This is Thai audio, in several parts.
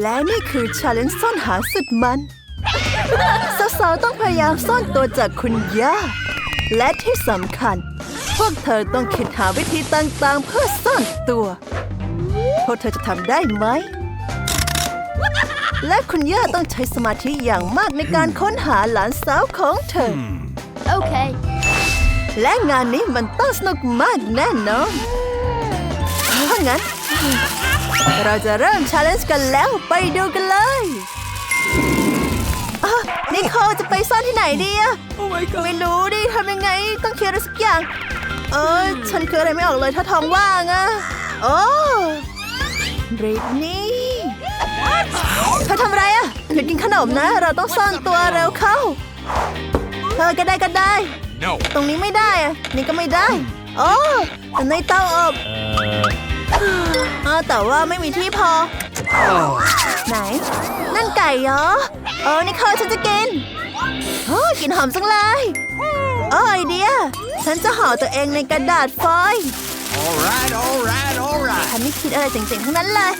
และนี่คือชาเลนจ์ซ่อนหาสุดมัน สาวๆต้องพยายามซ่อนตัวจากคุณย่า และที่สำคัญ พวกเธอต้องคิดหาวิธีต่างๆ เพื่อซ่อนตัว พวกเธอจะทำได้ไหม และคุณย่าต้องใช้สมาธิอย่างมากในการค้นหาหลานสาวของเธอ Okay. และงานนี้มันต้องสนุกมากแน่นอนถ้างั้น เราจะเริ่มชาเลนจ์กันแล้วไปดูกันเลยอะนิโคลจะไปซ่อนที่ไหนดีอะ Oh my god. ไม่รู้ดิทำยังไงต้องเคลียร์อะไรสักอย่าง เออฉันคืออะไรไม่ออกเลยถ้าท้องว่างอะโอ้ริดนี่เธอทำอะไรอะเดี๋ยวกินขนมนะ เราต้องซ่อนตัวเร็วเข้า เธอก็ได้ก็ได้ No. ตรงนี้ไม่ได้อะนี่ก็ไม่ได้ โอ้แต่ในเตาอบ เออแต่ว่าไม่มีที่พอ ไหน นั่นไก่เหรอ เออนี่ข้าวฉันจะกินโอ้ยกลินหอมจังเลยเออไอเดีย ฉันจะห่อตัวเองในกระดาษฟอยล์ All right, all right, all right. ฉันไม่คิดอะไรเจ๋งๆทั้งนั้นเลย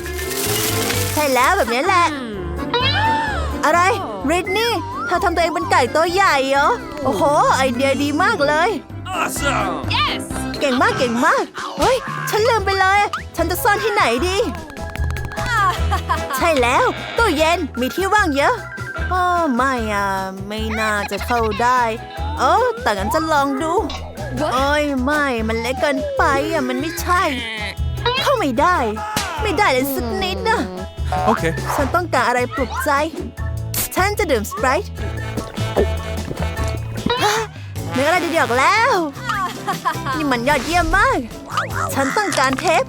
ใช่แล้วแบบนี้แหละ อะไรริดนี่เธอทำตัวเองเป็นไก่ตัวใหญ่เหรอ โอ้โห ไอเดียดีมากเลย Awesome. Yes. เก่งมากเก่งมาก เฮ้ย ฉันลืมไปเลย ฉันจะซ่อนที่ไหนดี ใช่แล้วตู้เย็นมีที่ว่างเยอะอ๋อไม่อะ ไม่น่าจะเข้าได้เออแต่งั้นจะลองดู What? โอ้ยไม่มันเล็กเกินไปอะมันไม่ใช่ เข้าไม่ได้ ไม่ได้เลยสักนิดนะ Okay. ฉันต้องการอะไรปลุกใจ ฉันจะดื่มสไปร์นึกอะไรดีๆออกแล้ว นี่มันยอดเยี่ยมมาก ฉันต้องการเทป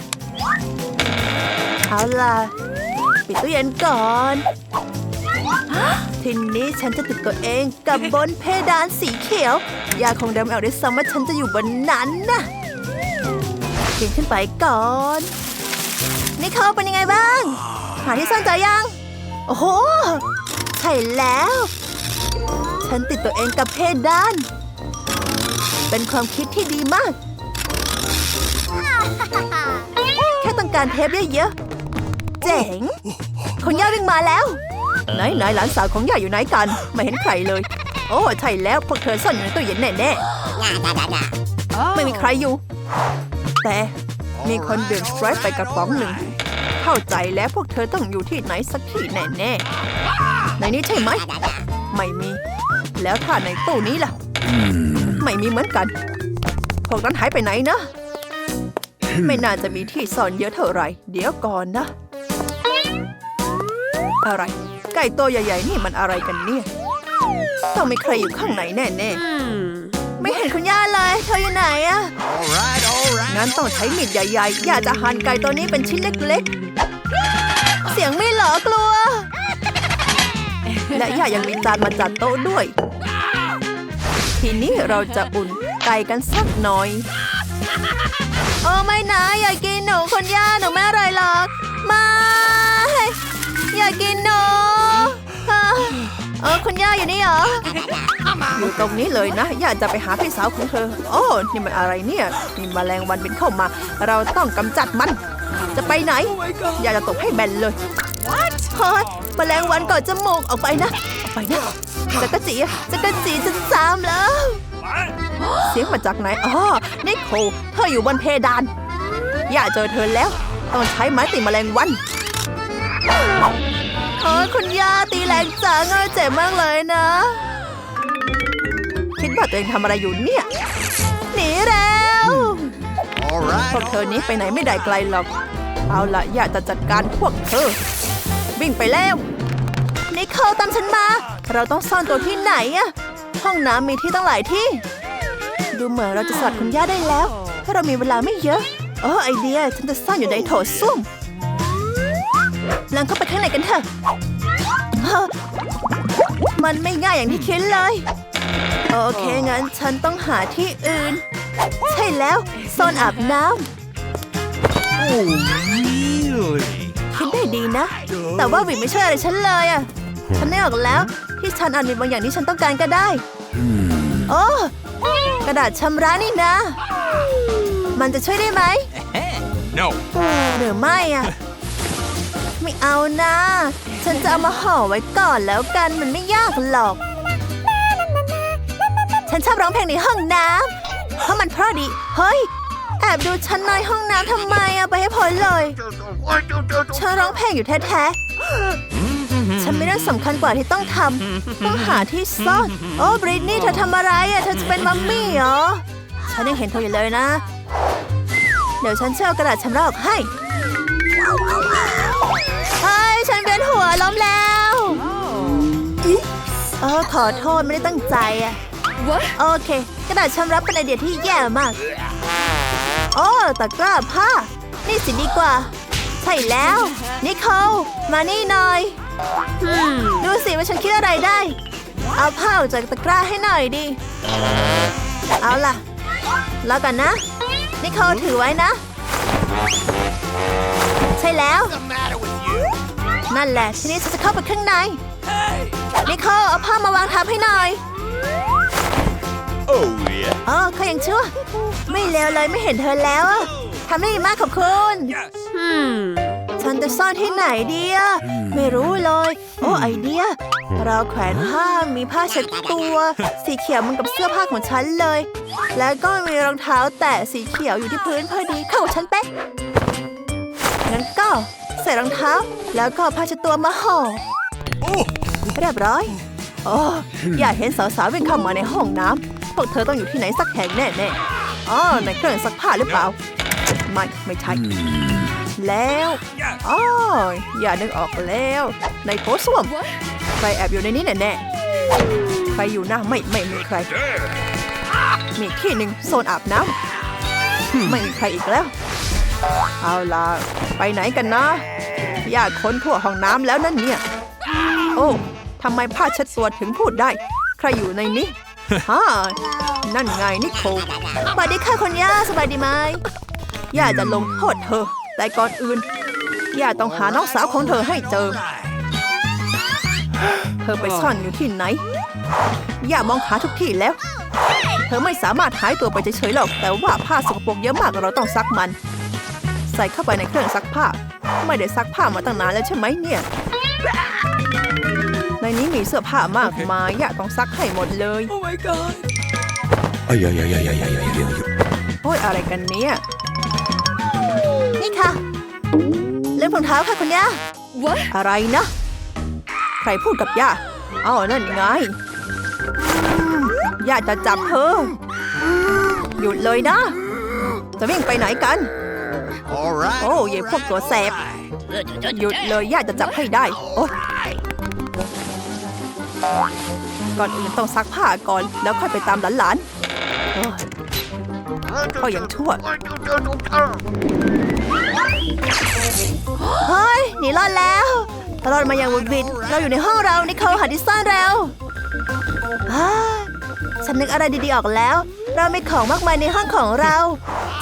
เอาล่ะ ปิดตู้เย็นก่อน ทีนี้ฉันจะติดตัวเองกับบนเพดานสีเขียว ยาคงเดาไม่ออกด้วยซ้ำว่าฉันจะอยู่บนนั้นนะปีนขึ้นไปก่อน นี่เขาเป็นยังไงบ้าง หาที่ซ่อนใจยัง โอ้โห ใช่แล้ว ฉันติดตัวเองกับเพดาน เป็นความคิดที่ดีมาการเทปเยอะๆ เจ๋งคนย่าวิ่งมาแล้ว ไหนไหนหลานสาวของย่าอยู่ไหนกัน ไม่เห็นใครเลย โอ้ใช่แล้วพวกเธอซ่อนอยู่ในตู้เย็นแน่ๆ ไม่มีใครอยู่ แต่มีคนดื่มสไปร์ไปกระป๋องหนึ่ง เข้าใจแล้วพวกเธอต้องอยู่ที่ไหนสักที่แน่ๆ ในนี้ใช่ไหม ไม่มี แล้วถ้าในตู้นี้ล่ะ ไม่มีเหมือนกัน พวกนั้นหายไปไหนนะ ไม่น่าจะมีที่ซ่อนเยอะเท่าไหร่ เดี๋ยวก่อนนะ อะไร ไก่ตัวใหญ่ ๆ นี่มันอะไรกันเนี่ย ต้องมีใครอยู่ข้างในแน่ๆ ไม่เห็นคุณย่าเลย เธออยู่ไหนอะ All right, all right. งั้นต้องใช้มีดใหญ่ ๆ อยากจะหั่นไก่ตัวนี้เป็นชิ้นเล็กๆ เสียงไม่เหรอกลัว และย่ายังมีจานมาจัดโต๊ะด้วย ทีนี้เราจะอุ่นไก่กันสักหน่อย โอ้ไม่นะ อย่ากินหนูคนย่าหนูไม่อร่อยหรอก ไม่ อย่ากินหนูเออคุณย่าอยู่นี่เหรออยู่ตรงนี้เลยนะ ย่าจะไปหาพี่สาวของเธอ โอ้นี่มันอะไรเนี่ยมีแมลงวันบินเข้ามา เราต้องกำจัดมัน จะไปไหนอย่าจะตกให้แบนเลย What เฮ้ยแมลงวันก่อนจมูกออกไปนะ ออกไปนะจักรจีจักรจีจะจามแล้ว เสียงมาจากไหนอ๋อนี่โคเธออยู่บนเพดานย่าเจอเธอแล้ว ต้องใช้ไม้ตีแมลงวันโอ้คุณย่าตีแรงจังเจ็บมากเลยนะ คิดว่าตัวเองทำอะไรอยู่เนี่ย หนีแล้ว right. พวกเธอนี้ไปไหนไม่ได้ไกลหรอก เอาละอยากจะจัดการพวกเธอ วิ่งไปแล้วนิโคลตามฉันมา เราต้องซ่อนตัวที่ไหนอะ ห้องน้ำมีที่ตั้งหลายที่ ดูเหมือนเราจะสลัดคุณย่าได้แล้ว ถ้าเรามีเวลาไม่เยอะเออไอเดียฉันจะซ่อนอยู่ในโถส้วมลังเข้าไปข้างในกันเถอะ มันไม่ง่ายอย่างที่คิดเลย โอเค งั้นฉันต้องหาที่อื่น ใช่แล้วโซนอาบน้ำคิดได้ดีนะ แต่ว่าวิไม่ช่วยอะไรฉันเลยอะ ฉันไม่ออกแล้วที่ฉันอาจมีบางอย่างที่ฉันต้องการก็ได้ โอ้กระดาษชำระนี่นะ มันจะช่วยได้ไหม No. หรือไม่อะไม่เอานะ ฉันจะเอามาห่อไว้ก่อนแล้วกันมันไม่ยากหรอก ฉันชอบร้องเพลงในห้องน้ำเพราะมันเพราะดี เฮ้ย แอบดูฉันในห้องน้ำทำไมอะไปให้พ้นเลย ฉันร้องเพลงอยู่แท้ๆ ฉันมีเรื่องสำคัญกว่าที่ต้องทำต้องหาที่ซ่อนโอ้บริตนี่เธอทำอะไรอะเธอจะเป็นมัมมี่เหรอฉันยังเห็นเธออยู่เลยนะ เดี๋ยวฉันเชื่อกระดาษชำระออกให้เฮ้ยฉันเป็นหัวล้มแล้วเออขอโทษไม่ได้ตั้งใจอะโอเค กระดาษชำระเป็นไอเดียที่แย่มากโอ้ตะกร้าผ้า นี่สิดีกว่า ใช่แล้ว นิโคลมานี่หน่อย ดูสิว่าฉันคิดอะไรได้ เอาผ้าออกจากตะกร้าให้หน่อยดิ เอาล่ะ แล้วกันนะนิโคลถือไว้นะ ใช่แล้ว นั่นแหละทีนี้ฉันจะเข้าไปข้างใน นิโคลเอาผ้ามาวางทับให้หน่อย Oh, yeah. อ๋อเขายังชั่ว ไม่เลวเลยไม่เห็นเธอแล้วอะทำได้ดีมากขอบคุณ Yes. ฉันจะซ่อนที่ไหนดีอะไม่รู้เลย โอ้ไอเดีย เราแขวนผ้ามีผ้าเช็ดตัว สีเขียวเหมันกับเสื้อผ้าของฉันเลย แล้วก็มีรองเท้าแตะสีเขียวอยู่ที่พื้นพอดีเข้ากับฉันเป๊ะงั้นก็ใส่รองเท้า แล้วก็ผ้าเช็ดตัวมาห่อ Oh, เรียบร้อยโอ้อยากเห็นสาวๆวิ่งเข้ามาในห้องน้ำพวกเธอต้องอยู่ที่ไหนสักแห่งแน่ๆอ๋อในเครื่องซักผ้าหรือเปล่า ไม่ ไม่ใช่ แล้ว yes. อ๋ออย่านึกออกแล้ว ในโถส้วมใครแอบอยู่ในนี้แน่ๆใครอยู่นะไม่ไม่มีใคร มีที่หนึ่งโซนอาบน้ำไม่มีใครอีกแล้ว เอาล่ะ ไปไหนกันนะญาติค้นทั่วห้องน้ำแล้วนั่นเนี่ย โอ้ทำไมผ้าเช็ดตัวถึงพูดได้ ใครอยู่ในนี้ฮ่านั่นไงนิโคลสวัสดีค่ะคุณย่าสบายดีไหมย่าจะลงโทษเธอ แต่ก่อนอื่นย่าต้องหาน้องสาวของเธอให้เจอ เธอไปซ่อนอยู่ที่ไหน ย่ามองหาทุกที่แล้ว เธอไม่สามารถหายตัวไปเฉยๆหรอก แต่ว่าผ้าสกปรกเยอะมากเราต้องซักมัน ใส่เข้าไปในเครื่องซักผ้า ไม่ได้ซักผ้ามาตั้งนานแล้วใช่ไหมเนี่ย ในนี้มีเสื้อผ้ามากมายย่าต้องซักให้หมดเลย โอ้ my god โอ้ยอะไรกันเนี่ย นี่ค่ะ เลือกรองเท้าค่ะคุณย่า What? อะไรนะ ใครพูดกับย่าอ๋อนั่นไง ย่าจะจับเธอ หยุดเลยนะ จะวิ่งไปไหนกัน All right. โอ้ยายพวกตัวแสบ หยุดเลยย่าจะจับให้ได้ โอ๊ยก่อนอื่นต้องซักผ้าก่อนแล้วค่อยไปตามหลานๆ โอ้ยก็ยังชั่วเฮ้ยหนีรอดแล้วรอดมาอย่างวุดวิดเราอยู่ในห้องเรานี่เขาหาที่ซ่อนเราฮ่าฉันนึกอะไรดีๆออกแล้ว เรามีของมากมายในห้องของเรา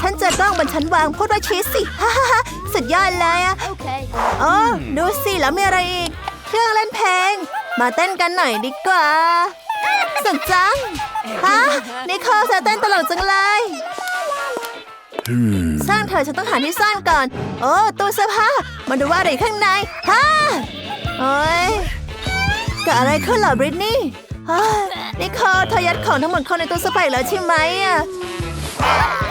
ฉันเจอกล้องบนชั้นวางพูดว่าชีสสิฮ่าฮ่าฮ่าสุดยอดเลยอะ Okay. โอ้ดูสิแล้วมีอะไรอีก เครื่องเล่นเพลง มาเต้นกันหน่อยดีกว่าสนจังฮะนิโคลเธอเต้นตลกจังเลย สร้างเธอะฉันต้องหาที่ซ่อนก่อน โอ้ตู้เสื้อผ้ามาดูว่าอะไรข้างในฮ่าโอ้ยเกิดอะไรขึ้นเหรอบริตนี่ฮ่านิโคลเธอยัดของทั้งหมดเข้าในตู้เสื้อผ้าอีกแล้วใช่ไหมอะ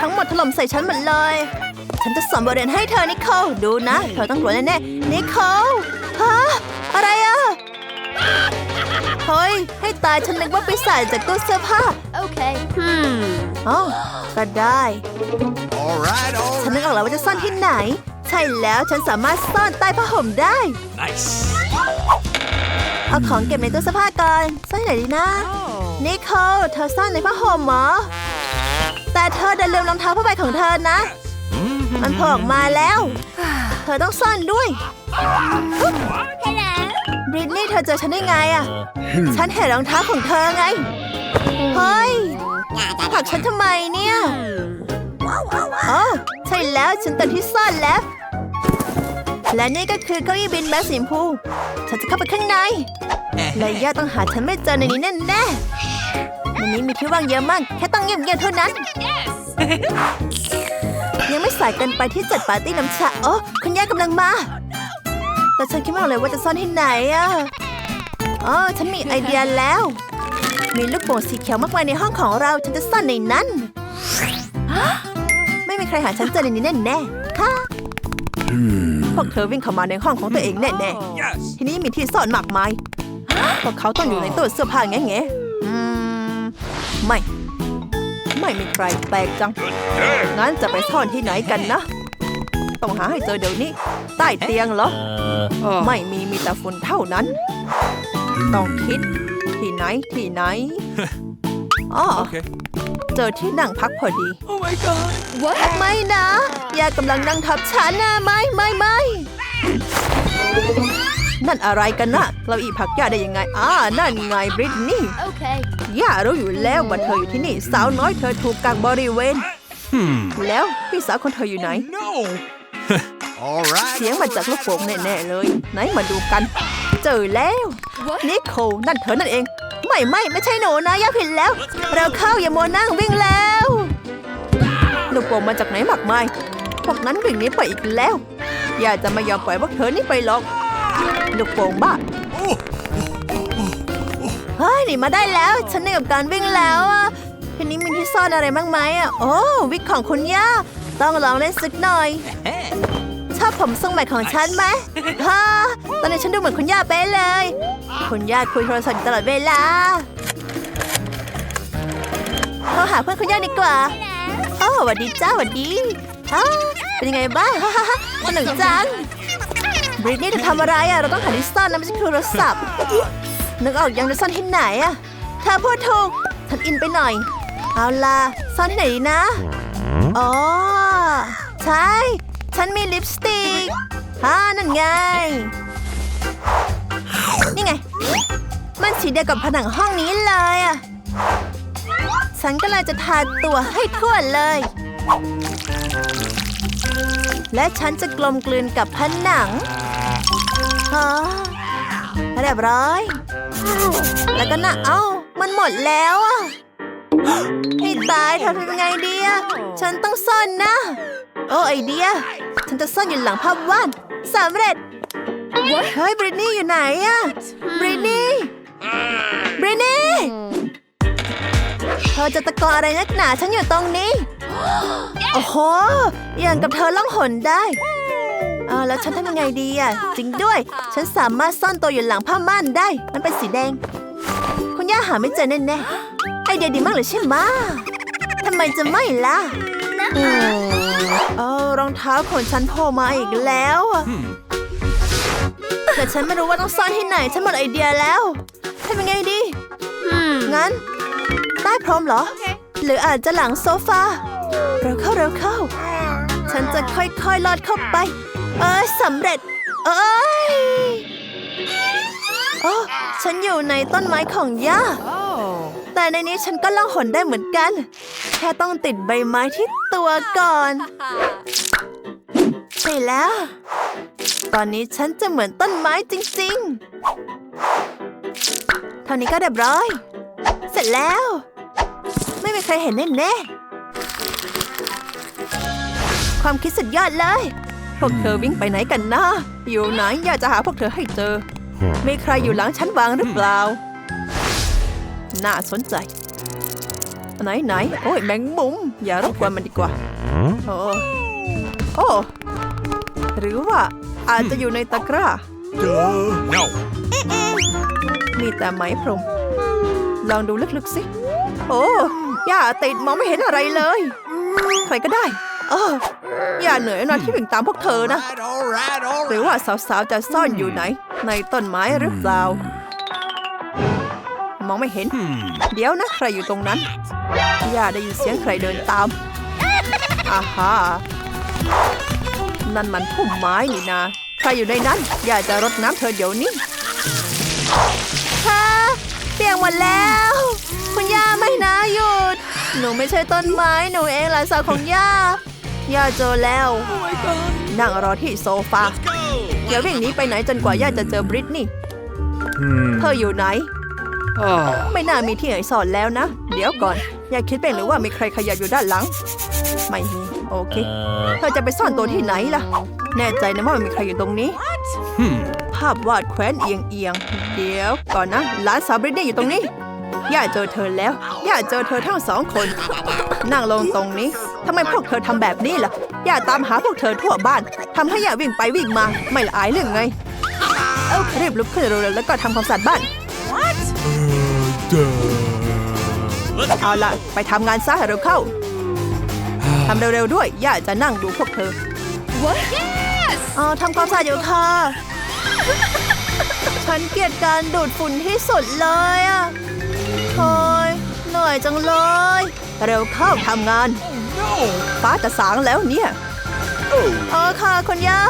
ทั้งหมดถล่มใส่ฉันหมดเลย ฉันจะสอนบทเรียนให้เธอนิโคลดูนะ เธอต้องกลัวแน่ๆนิโคลฮะอะไรอะเฮ้ยให้ตายฉันนึกว่าไปใส่จากตู้เสื้อผ้า Okay. Hmm. อ๋อก็ได้ All right. All ฉันนึกออกแล้วว่าจะซ่อนที่ไหน ใช่แล้วฉันสามารถซ่อนใต้ผ้าห่มได้ nice. เอาของเก็บในตู้เสื้อผ้าก่อนซ่อนที่ไหนดีนะนิโคลเธอซ่อนในผ้าห่มเหรอ แต่เธอดันลืมรองเท้าผ้าใบของเธอนะ มันโผล่ออกมาแล้ว เธอต้องซ่อนด้วย Hello. บริตนี่เธอเจอฉันได้ไงอะฉันเห็นรองเท้าของเธอไง เฮ้ยผลักฉันทำไมเนี่ย อ๋อใช่แล้วฉันตัดที่ซ่อนแล้ว และนี่ก็คือเก้าอี้บินแบบสีชมพูฉันจะเข้าไปข้างในและย่าต้องหาฉันไม่เจอในนี้แน่แน่ๆในนี้มีที่ว่างเยอะมาก แค่ต้องเงียบๆเท่านั้น ยังไม่สายเกินไปที่จัดปาร์ตี้น้ำชาโอ้คุณย่ากำลังมา แต่ฉันคิดไม่ออกเลยว่าจะซ่อนที่ไหนอะอ๋อฉันมีไอเดียแล้ว มีลูกโป่งสีเขียวมากมายในห้องของเรา ฉันจะซ่อนในนั้นไม่มีใครหาฉันเจอในนี้แน่ๆค่ะ พวกเธอวิ่งเข้ามาในห้องของตัวเองแน่ Yes. ๆทีนี้มีที่ซ่อนมากมาย พวกเขาต้องอยู่ในตู้เสื้อผ้าแง่ๆอืมไม่ ไม่มีใครแปลกจัง งั้นจะไปซ่อนที่ไหนกันนะ ต้องหาให้เจอเดี๋ยวนี้ ใต้เตียงเหรอ ไม่มีมีแต่ฝุ่นเท่านั้น ต้องคิดที่ไหนที่ไหน อ๋อ Okay. เจอที่นั่งพักพอดี Oh my god. ไม่นะยายกำลังนั่งทับฉันนะไม่ไม่ไม่นั่นอะไรกันนะเราอีผักย่าได้ยังไงอ่านั่นไงบริตนี่ Okay. ย่ารู้อยู่แล้วว่าเธออยู่ที่นี่ สาวน้อยเธอถูกกักบริเวณ แล้วพี่สาวคนเธออยู่ไหน No. All right. เสียงมาจากลูกโป่งแน่ๆเลย ไหนมาดูกัน เจอแล้ว What? นิโคลนั่นเธอนั่นเอง ไม่ไม่ไม่ใช่หนูนะย่าผิดแล้ว เราเข้าอย่ามัวนั่งวิ่งแล้วลูกโป่งมาจากไหนมากมายพวกนั้นวิ่งหนีไปอีกแล้วอย่าจะไม่ยอมปล่อยพวกเธอนี่ไปหรอกลูกโป่งบ้าเฮ้ยหนีมาได้แล้ว ฉันเหนื่อยกับการวิ่งแล้วอะทีนี้มีที่ซ่อนอะไรบ้างไหมอะโอ้วิกของคุณย่าต้องลองเล่นสักหน่อย ชอบผมทรงใหม่ของฉันไหมฮะตอนนี้ฉันดูเหมือนคุณย่าเป๊ะเลย คุณย่าคุยโทรศัพท์อยู่ตลอดเวลาโทรหาเพื่อนคุณย่าดีกว่าโอ้สวัสดีจ้าสวัสดีอ้าเป็นยังไงบ้างสนุกจังบริตนี่จะทำอะไรอะเราต้องหาที่ซ่อนนะไม่ใช่โทรศัพท์นึกออกยังจะซ่อนที่ไหนอะเธอพูดถูกฉันอินไปหน่อย เอาล่ะซ่อนที่ไหนดีนะอ๋อใช่ ฉันมีลิปสติกอ่านั่นไง นี่ไง มันสีเดียวกับผนังห้องนี้เลยอะฉันก็เลยจะทาตัวให้ทั่วเลย และฉันจะกลมกลืนกับผนังฮะเรียบร้อย แล้วก็นะเอ้า มันหมดแล้วอะให้ตายทำยังไงดีอะฉันต้องซ่อนนะ โอ้ไอเดีย ฉันจะซ่อนอยู่หลังภาพวาดสำเร็จ เฮ้ยบริตนี่อยู่ไหนอะบริตนี่บริตนี่เธอจะตะโกนอะไรนักหนาฉันอยู่ตรงนี้ โอ้โห อย่างกับเธอล่องหนได้เออแล้วฉันทำยังไงดีอะจริงด้วย ฉันสามารถซ่อนตัวอยู่หลังผ้าม่านได้ มันเป็นสีแดง คุณย่าหาไม่เจอแน่ๆไอเดียดีมากเลยใช่ไหมะทำไมจะไม่ล่ะอืมเออรองเท้าของฉันโผล่มาอีกแล้วอะ แต่ฉันไม่รู้ว่าต้องซ่อนที่ไหน ฉันหมดไอเดียแล้วทำยังไงดี งั้น ใต้พรมเหรอ หรืออาจจะหลังโซฟา เร็วเข้าเร็วเข้า ฉันจะค่อยๆลอดเข้าไป เอ้ยสำเร็จ เอ้ยโอ้ฉันอยู่ในต้นไม้ของย่า แต่ในนี้ฉันก็ล่องหนได้เหมือนกัน แค่ต้องติดใบไม้ที่ตัวก่อน ใช่แล้ว ตอนนี้ฉันจะเหมือนต้นไม้จริงๆ เท่านี้ก็เรียบร้อย เสร็จแล้ว ไม่มีใครเห็นแน่ๆความคิดสุดยอดเลย พวกเธอวิ่งไปไหนกันนะอยู่ไหนอยากจะหาพวกเธอให้เจอ มีใครอยู่หลังชั้นวางหรือเปล่า น่าสนใจ ไหนไหนโอ้ยแมงมุม อย่ารบกวนมันดีกว่า โอ้โอ้หรือว่า อาจจะอยู่ในตะกร้า Duh. No. มีแต่ไหมพรม ลองดูลึกๆสิ โอ้ย่าติดมองไม่เห็นอะไรเลย ใครก็ได้ เออ อย่าเหนื่อยหน่อยที่วิ่งตามพวกเธอนะ All right. All right. หรือว่าสาวๆจะซ่อนอยู่ไหน ในต้นไม้หรือเปล่า มองไม่เห็น เดี๋ยวนะ ใครอยู่ตรงนั้น ย่าได้ยินเสียงใครเดินตามอาฮา นั่นมันพุ่มไม้นี่นา ใครอยู่ในนั้นย่าจะรดน้ำเธอเดี๋ยวนี้ค่ะเปียกหมดแล้ว คุณย่าไม่นะหยุด หนูไม่ใช่ต้นไม้ หนูเองหลานสาวของย่า ย่าเจอแล้ว นั่งรอที่โซฟาอย่าวิ่งหนีไปไหนจนกว่าย่าจะเจอบริตนี่เธออยู่ไหน ไม่น่ามีที่ไหนสอนแล้วนะ เดี๋ยวก่อน อย่าคิดเป็นหรือว่ามีใครขยับอยู่ด้านหลัง ไม่มี โอเค เธอจะไปซ่อนตัวที่ไหนล่ะ แน่ใจนะว่าไม่มีใครอยู่ตรงนี้ Hmm. ภาพวาดแขวนเอียงเอียงๆเดี๋ยวก่อนนะร้านสาวบริตนี่อยู่ตรงนี้ย่าเจอเธอแล้ว ย่าเจอเธอทั้งสองคน นั่งลงตรงนี้ ทำไมพวกเธอทำแบบนี้ล่ะ ย่าตามหาพวกเธอทั่วบ้าน ทำให้ย่าวิ่งไปวิ่งมา ไม่ละอายเรื่องไง เอ้ารีบลุกขึ้นเร็วๆแล้วก็ทำความสะอาดบ้านเอาล่ะ ไปทำงานซะให้เร็วเข้า ทำเร็วๆด้วยย่าจะนั่งดูพวกเธอเออทำความสะอาดอยู่ค่ะ ฉันเกลียดการดูดฝุ่นที่สุดเลยอะโอ้ยเหนื่อยจังเลย เร็วเข้าทำงานฟ้าจะสางแล้วเนี่ยเออค่ะคุณย่า